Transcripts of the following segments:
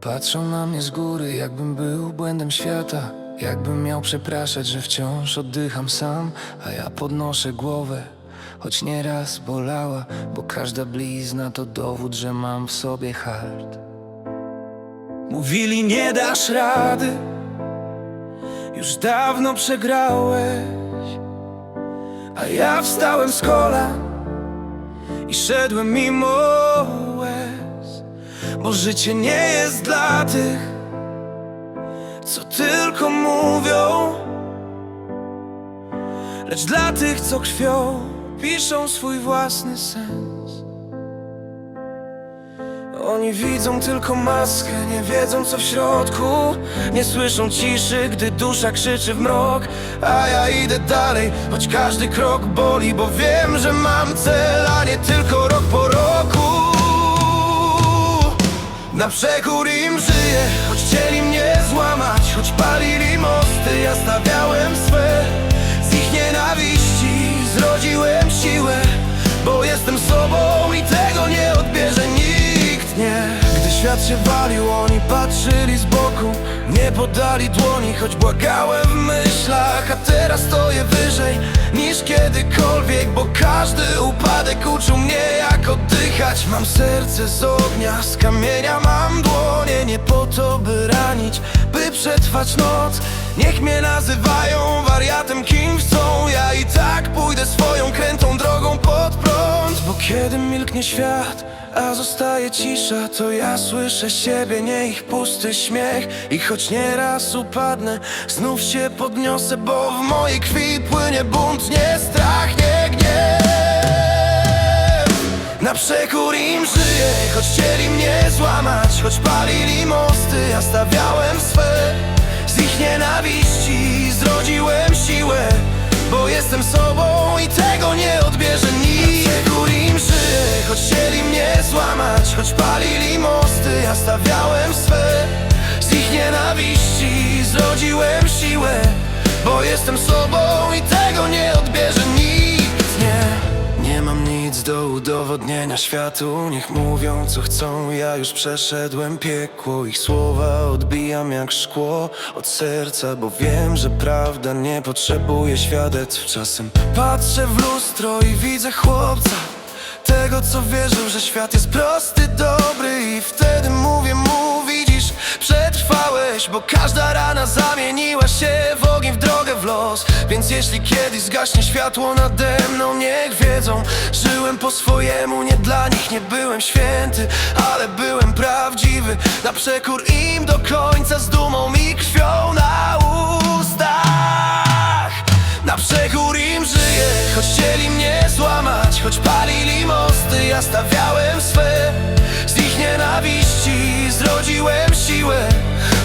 Patrzą na mnie z góry, jakbym był błędem świata. Jakbym miał przepraszać, że wciąż oddycham sam A ja podnoszę głowę, choć nieraz bolała Bo każda blizna to dowód, że mam w sobie hart. Mówili nie dasz rady. Już dawno przegrałeś A ja wstałem z kolan I szedłem mimo łez Bo życie nie jest dla tych Co tylko mówią. Lecz dla tych, co krwią Piszą swój własny sens oni widzą tylko maskę, nie wiedzą co w środku. Nie słyszą ciszy, gdy dusza krzyczy w mrok. A ja idę dalej, choć każdy krok boli Bo wiem, że mam cel, a nie tylko rok po roku. Na przekór im żyję, choć chcieli mnie złamać Choć palili mosty, ja stawiałem Świat się walił, oni patrzyli z boku Nie podali dłoni, choć błagałem w myślach A teraz stoję wyżej niż kiedykolwiek Bo każdy upadek uczył mnie jak oddychać. Mam serce z ognia, z kamienia mam dłonie Nie po to, by ranić, by przetrwać noc. Niech mnie nazywają wariatem, kim chcą Ja i tak pójdę swoją krętą drogą pod prąd kiedy milknie świat, a zostaje cisza To ja słyszę siebie, nie ich pusty śmiech. I choć nieraz upadnę, znów się podniosę Bo w mojej krwi płynie bunt, nie strach, nie gniew. Na przekór im żyję, choć chcieli mnie złamać Choć palili mosty, ja stawiałem swe. Z ich nienawiści zrodziłem siłę Bo jestem sobą i tego nie stawiałem swe. Z ich nienawiści zrodziłem siłę Bo jestem sobą i tego nie odbierze nikt, nie nie mam nic do udowodnienia światu. Niech mówią co chcą, ja już przeszedłem piekło. Ich słowa odbijam jak szkło od serca Bo wiem, że prawda nie potrzebuje świadectw. Czasem patrzę w lustro i widzę chłopca Tego co wierzył, że świat jest prosty, dobry I wtedy mówię mu, widzisz, przetrwałeś Bo każda rana zamieniła się w ogień, w drogę, w los. Więc jeśli kiedyś zgaśnie światło nade mną, niech wiedzą Żyłem po swojemu, nie dla nich, nie byłem święty Ale byłem prawdziwy, na przekór im do końca Z dumą i krwią na ustach. Na przekór im żyję, choć chcieli mnie złamać Choć palili ja stawiałem swe. Z ich nienawiści zrodziłem siłę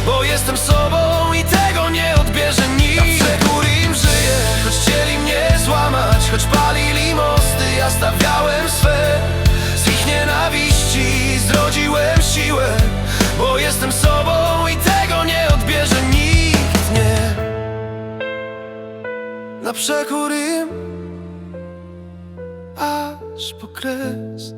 Bo jestem sobą i tego nie odbierze nikt Na przekór im żyję, choć chcieli mnie złamać Choć palili mosty, ja stawiałem swe. Z ich nienawiści zrodziłem siłę Bo jestem sobą i tego nie odbierze nikt, nie na przekór im Podes,